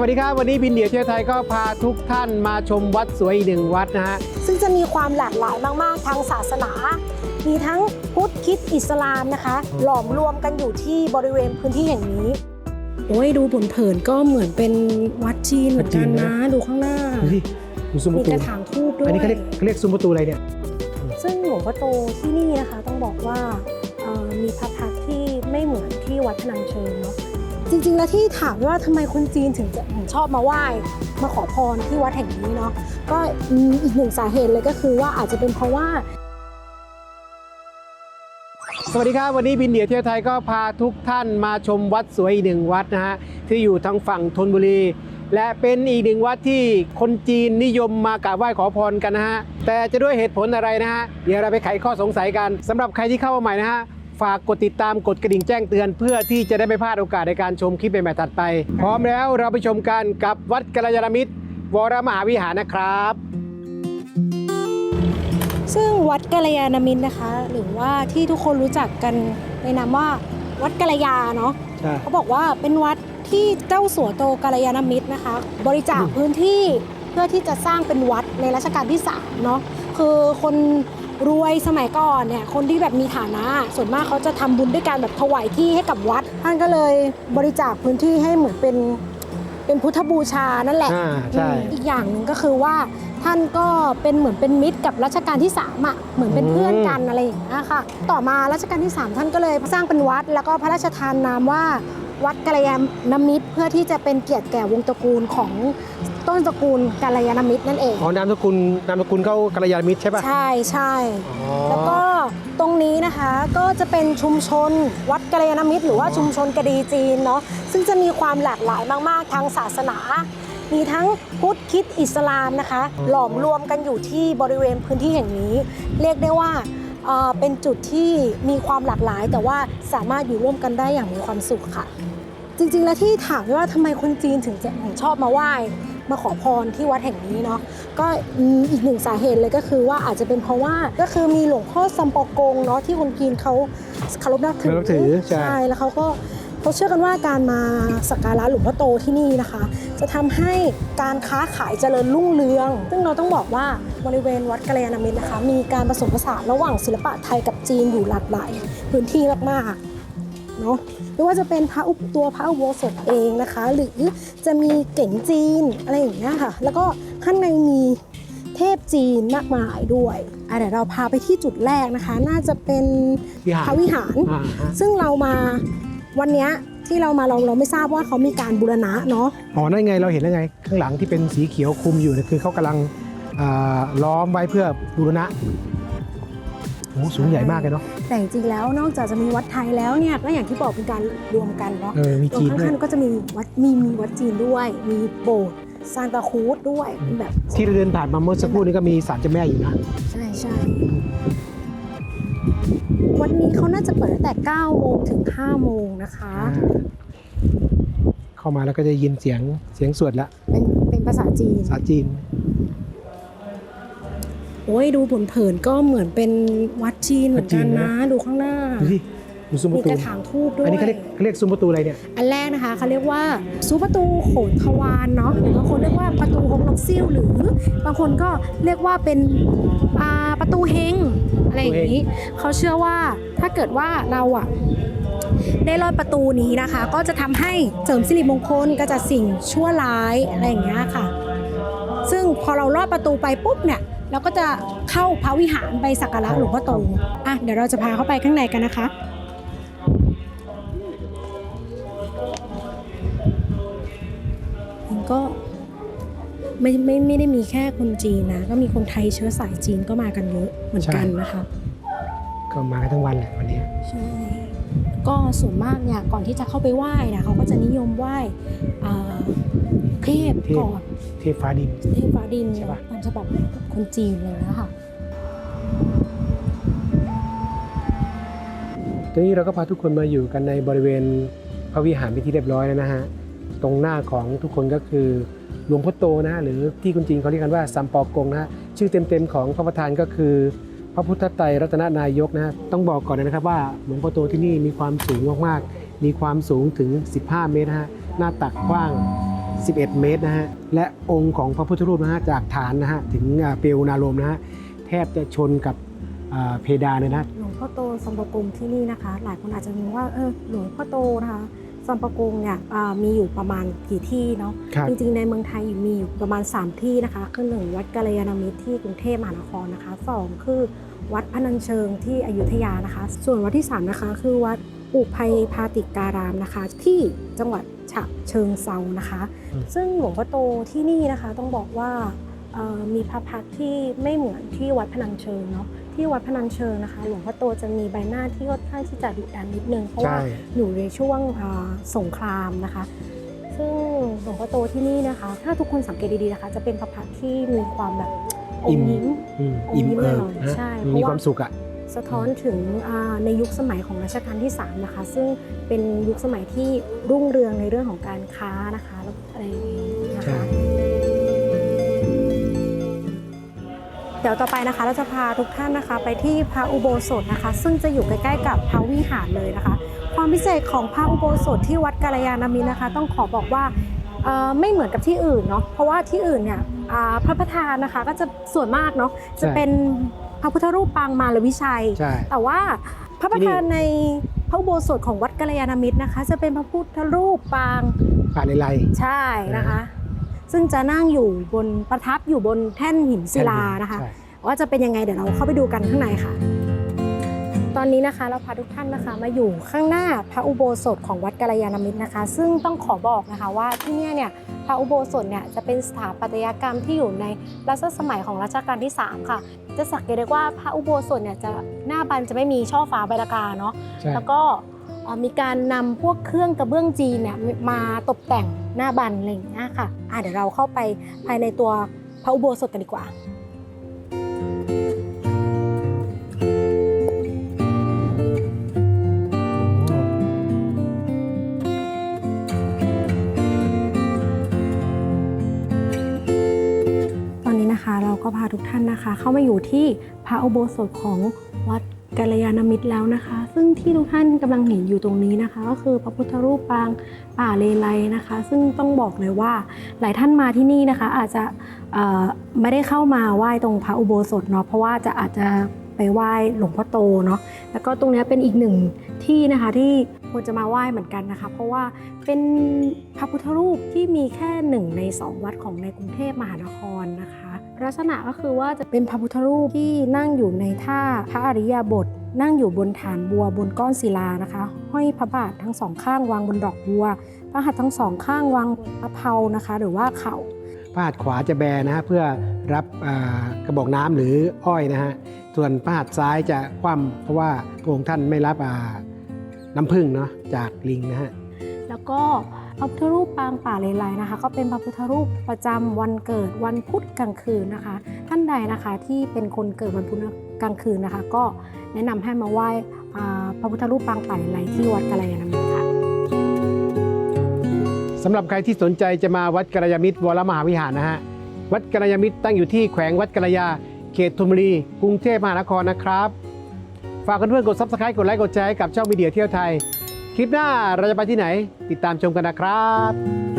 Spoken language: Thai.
วัสดีครับ วันนี้บินเดียวเที่ยวไทยก็พาทุกท่านมาชมวัดสวยอีกหนึ่งวัดนะฮะ ซึ่งจะมีความหลากหลายมาก ๆ ทางศาสนา มีทั้งพุทธคริดอิสลามนะคะ หลอมรวมกันอยู่ที่บริเวณพื้นที่แห่งนี้ โอ้ยดูผลเผินก็เหมือนเป็นวัดจีนเหมือนกันนะ ดูข้างหน้าดูสิดูซุ้มปมีระตูกระถางทูบด้วย อันนี้เขาเรียกเขาเรียกซุ้มประตูอะไรเนี่ย ซึ่งหลวงพ่อโตที่นี่นะคะต้องบอกว่าเอ่อมีพระพักตร์ที่ไม่เหมือนที่วัดพนังเชิงเนาะ จริงๆแล้วที่ถามว่าทำไมคนจีนถึงจะถึงชอบมาไหว้มาขอพรที่วัดแห่งนี้เนาะก็อีกหนึ่งสาเหตุเลยก็คือว่าอาจจะเป็นเพราะว่า สวัสดีครับ วันนี้บินเดียวเที่ยวไทยก็พาทุกท่านมาชมวัดสวยอีกหนึ่งวัดนะฮะที่อยู่ทางฝั่งธนบุรี และเป็นอีกหนึ่งวัดที่คนจีนนิยมมากราบไหว้ขอพรกันนะฮะแต่จะด้วยเหตุผลอะไรนะฮะเดี๋ยวเราไปไขข้อสงสัยกันสำหรับใครที่เข้ามาใหม่นะฮะ ฝากกดติดตามกดกระดิ่งแจ้งเตือน เพื่อที่จะได้ไม่พลาดโอกาสในการชมคลิปใหม่ๆถัดไป พร้อมแล้วเราไปชมกันกับวัดกัลยาณมิตร วรมหาวิหารนะครับ ซึ่งวัดกัลยาณมิตรนะคะ หรือว่าที่ทุกคนรู้จักกันในนามว่าวัดกัลยาเนาะใช่ เขาบอกว่าเป็นวัดที่เจ้าสัวโตกัลยาณมิตรนะคะ บริจาคพื้นที่เพื่อที่จะสร้างเป็นวัดในรัชกาลที่3เนาะคือคน รวยสมัยก่อนเนี่ยคนที่แบบมีฐานะ ส่วนมากเขาจะทำบุญด้วยการแบบถวายที่ให้กับวัด ท่านก็เลยบริจาคพื้นที่ให้เหมือนเป็นเป็นพุทธบูชานั่นแหละอ่าใช่อืมอีกอย่างหนึ่งก็คือว่าท่านก็เป็นเหมือนเป็นมิตรกับรัชกาลที่3อะเหมือนเป็นเพื่อนกันอะไรอย่างเงี้ยค่ะต่อมารัชกาลที่ 3 ท่านก็เลยสร้างเป็นวัด แล้วก็พระราชทานนามว่าวัดกัลยาณมิตรเพื่อที่จะเป็นเกียรติแก่วงตระกูลของ ต้นตระกูลกัลยาณมิตรนั่นเอง อ๋อนามสกุลนามสกุลเขากัลยาณมิตรใช่ป่ะ ใช่ใช่อ๋อแล้วก็ตรงนี้นะคะก็จะเป็นชุมชนวัดกัลยาณมิตร หรือว่าชุมชนกระดีจีนเนาะซึ่งจะมีความหลากหลายมาก ๆ ทางศาสนา มีทั้งพุทธคริดอิสลามนะคะ หลอมรวมกันอยู่ที่บริเวณพื้นที่แห่งนี้ เรียกได้ว่าเอ่อเป็นจุดที่มีความหลากหลาย แต่ว่าสามารถอยู่ร่วมกันได้อย่างมีความสุขค่ะ จริงๆ แล้วที่ถามว่าทำไมคนจีนถึงจะถึงชอบมาไหว้ มาขอพรที่วัดแห่งนี้เนาะก็อืมอีกหนึ่งสาเหตุเลยก็คือว่าอาจจะเป็นเพราะว่าก็คือมีหลวงพ่อซัมปอกงเนาะที่คนจีนเขาเคารพนับถืเคารพถือใช่แล้วเขาก็เขาเชื่อกันว่าการมาสักการะหลวงพ่อโตที่นี่นะคะ จะทำให้การค้าขายเจริญรุ่งเรือง ซึ่งเราต้องบอกว่าบริเวณวัดกัลยาณมิตรนะคะ มีการผสมผสานระหว่างศิลปะไทยกับจีนอยู่หลากหลายพื้นที่มากๆ เนาะไม่ว่าจะเป็นพระอุปตัวพระอุโบสถเองนะคะ หรือจะมีเก๋งจีนอะไรอย่างเงี้ยค่ะ แล้วก็ข้างในมีเทพจีนมากมายด้วยอะเดี๋ยวเราพาไปที่จุดแรกนะคะ น่าจะเป็นวิหารพระวิหารอ่าฮะซึ่งเรามาวันเนี้ยที่เรามาเราเราไม่ทราบว่าเขามีการบูรณะเนาะอ๋อนั่นไงเราเห็นแล้วไง ข้างหลังที่เป็นสีเขียวคลุมอยู่เนี่ยคือเขากำลังอ่าล้อมไว้เพื่อบูรณะ โอ้โหสูงใหญ่มากเลยเนาะ แต่จริงๆแล้วนอกจากจะมีวัดไทยแล้วเนี่ยก็อย่างที่บอกเป็นการรวมกันเนาะเออมีตรงจีนด้วย ข้างๆก็จะมีวัดมีมีวัดจีนด้วย มีโบสถ์ซานตาครูสด้วยเป็นแบบที่เราเดินผ่านมาเมื่อสักครู่นี้ก็มีศาลเจ้าแม่อยู่นะ ใช่ใช่วันนี้เขาน่าจะเปิดตั้งแต่9โมงถึง5โมงนะคะ เข้ามาแล้วก็จะยินเสียงเสียงสวดละเป็นเป็นภาษาจีน ภาษาจีน โอ้ยดูผลเผินก็เหมือนเป็นวัดจีนเหมือนกันนะ ดูข้างหน้าดูสิดูซุ้มปมีระตูกระถางทูบด้วย อันนี้เขาเรียกเขาเรียกซุ้มประตูอะไรเนี่ย อันแรกนะคะเขาเรียกว่าซูประตูโขนทวารเนาะหรือบางคนเรียกว่าประตูฮงนกซิ่วหรือบางคนก็เรียกว่าเป็นอ่าประตูเฮงอะไรอย่างนี้เขาเชื่อว่าถ้าเกิดว่าเราอะได้ลอดประตูนี้นะคะ ก็จะทำให้เสริมสิริมงคลก็จะสิ่งชั่วร้ายอะไรอย่างเงี้ยค่ะ ซึ่งพอเราลอดประตูไปปุ๊บเนี่ย เราก็จะเข้าพระวิหารไปสักการะหลวงพ่อโตอะเดี๋ยวเราจะพาเข้าไปข้างในกันนะคะมันก็ไม่ไม่ไม่ได้มีแค่คนจีนนะ ก็มีคนไทยเชื้อสายจีนก็มากันเยอะเหมือนกันใช่นะคะก็มากันทั้งวันแหละวันนี้ใช่ก็ส่วนมากเนี่ยก่อนที่จะเข้าไปไหว้นะเขาก็จะนิยมไหว้ อ่าเทพก่อนเทพฟ้าดิน เทพฟ้าดินใช่ปะ ตามฉบับคนจีนเลยนะคะตอนนี้เราก็พาทุกคนมาอยู่กันในบริเวณพระวิหารเป็นที่เรียบร้อยแล้วนะฮะ ตรงหน้าของทุกคนก็คือหลวงพ่อโตนะฮะหรือที่คนจีนเขาเรียกกันว่าซัมปอกงนะฮะชื่อเต็มๆของพระประธานก็คือ พระพุทธไตรรัตนนายกนะฮะต้องบอกก่อนนะครับว่าหลวงพ่อโตที่นี่มีความสูงมากๆ มีความสูงถึง 15 เมตรนะฮะหน้าตักกว้าง 11 เมตรนะฮะ และองค์ของพระพุทธรูปนะฮะจากฐานนะฮะถึงอ่าเปลวนารมณ์นะฮะแทบจะชนกับอ่าเพดานเลยนะหลวงพ่อโตสัมปะกงที่นี่นะคะ หลายคนอาจจะงงว่าเออหลวงพ่อโตนะคะสัมปะกงเนี่ยอ่ามีอยู่ประมาณกี่ที่เนาะครับจริงๆ ในเมืองไทยมีอยู่ประมาณ 3 ที่นะคะคือหนึ่งวัดกัลยาณมิตรที่กรุงเทพมหานครนะคะสองคือวัดพนัญเชิงที่อยุธยานะคะ ส่วนวัดที่ 3 นะคะ คือวัด อุภัยพาติการามนะคะ ที่จังหวัดฉะเชิงเซานะคะอืมซึ่งหลวงพ่อโตที่นี่นะคะต้องบอกว่าเอ่อมีพระพักตร์ที่ไม่เหมือนที่วัดพนัญเชิงเนาะที่วัดพนัญเชิงนะคะ หลวงพ่อโตจะมีใบหน้าที่ค่อนข้างที่จะดุดันนิดนึงเพราะว่าใช่อยู่ในช่วงอ่าสงครามนะคะ ซึ่งหลวงพ่อโตที่นี่นะคะ ถ้าทุกคนสังเกตดีๆนะคะ จะเป็นพระพักตร์ที่มีความแบบอมยิ้มอืมอมยิ้อิ่มมเอิบหน่อยๆนะใช่มีเพราะว่าความสุขอะ สะท้อนถึงอ่าในยุคสมัยของรัชกาลที่3นะคะ ซึ่งเป็นยุคสมัยที่รุ่งเรืองในเรื่องของการค้านะคะแล้วอะไรอย่างนี้นะใช่คะเดี๋ยวต่อไปนะคะเราจะพาทุกท่านนะคะ ไปที่พระอุโบสถนะคะ ซึ่งจะอยู่ใกล้ๆกับพระวิหารเลยนะคะ ความพิเศษของพระอุโบสถที่วัดกาลยานามิตรนะคะ ต้องขอบอกว่าเอ่อไม่เหมือนกับที่อื่นเนาะเพราะว่าที่อื่นเนี่ยอ่าพระประธานนะคะก็จะส่วนมากเนาะจะเป็น พระพุทธรูปปางมารวิชัย ใช่ แต่ว่าพระประธานในพระอุโบสถของวัดกัลยาณมิตรนะคะ จะเป็นพระพุทธรูปปางป่าในไรใช่นะคะ ซึ่งจะนั่งอยู่บนประทับอยู่บนแท่นหินศิลานะคะใช่ว่าจะเป็นยังไงเดี๋ยวเราเข้าไปดูกันข้างในค่ะ ตอนนี้นะคะเราพาทุกท่านนะคะมาอยู่ข้างหน้าพระอุโบสถของวัดกัลยาณมิตรนะคะ ซึ่งต้องขอบอกนะคะว่าที่เนี่ยเนี่ยพระอุโบสถเนี่ยจะเป็นสถาปัตยกรรมที่อยู่ในรัชสมัยของรัชกาลที่ 3 ค่ะ จะสังเกตได้ว่าพระอุโบสถเนี่ยจะหน้าบันจะไม่มีช่อฟ้าใบลากาเนาะใช่แล้วก็เอ่อมีการนำพวกเครื่องกระเบื้องจีนเนี่ยมาตกแต่งหน้าบันอะไรอย่างเงี้ยค่ะอะเดี๋ยวเราเข้าไปภายในตัวพระอุโบสถกันดีกว่า ก็พาทุกท่านนะคะ เข้ามาอยู่ที่พระอุโบสถของวัดกัลยาณมิตรแล้วนะคะ ซึ่งที่ทุกท่านกำลังเห็นอยู่ตรงนี้นะคะ ก็คือพระพุทธรูปปางป่าเลไลนะคะ ซึ่งต้องบอกเลยว่าหลายท่านมาที่นี่นะคะ อาจจะไม่ได้เข้ามาไหว้ตรงพระอุโบสถเนาะเพราะว่าจะอาจจะ ไปไหว้หลวงพ่อโตเนาะแล้วก็ตรงนี้เป็นอีกหนึ่งที่นะคะที่ควรจะมาไหว้เหมือนกันนะคะ เพราะว่าเป็นพระพุทธรูปที่มีแค่หนึ่งในสองวัดของในกรุงเทพมหานครนะคะ ลักษณะก็คือว่าจะเป็นพระพุทธรูปที่นั่งอยู่ในท่าพระอริยบท นั่งอยู่บนฐานบัวบนก้อนศิลานะคะห้อยพระบาททั้งสองข้างวางบนดอกบัว พระหัตถ์ทั้งสองข้างวางบนพระเพานะคะ หรือว่าเข่า พาดขวาจะแบนะฮะเพื่อรับกระบอกน้ำหรืออ้อยนะฮะส่วนพาดซ้ายจะคว่ำเพราะว่าพระองค์ท่านไม่รับน้ำผึ้งเนาะจากลิงนะฮะแล้วก็พระพุทธรูปปางป่าเลไลนะคะ ก็เป็นพระพุทธรูปประจำวันเกิดวันพุธกลางคืนนะคะ ท่านใดนะคะที่เป็นคนเกิดวันพุธกลางคืนนะคะ ก็แนะนำให้มาไหว้พระพุทธรูปปางป่าเลไลที่วัดกัลยาณมิตรค่ะำหรับใครที่สนใจจะมาวัดกระยาณมิตรวรมหาวิหารนะฮะ วัดกระยาณมิตรตั้งอยู่ที่แขวงวัดกระยา เขตธนบุรี กรุงเทพมหานครนะครับ ฝากเพื่อนๆกด subscribe กดไลค์กดแชร์ให้กับช่องมีเดียเที่ยวไทย คลิปหน้าเราจะไปที่ไหน ติดตามชมกันนะครับ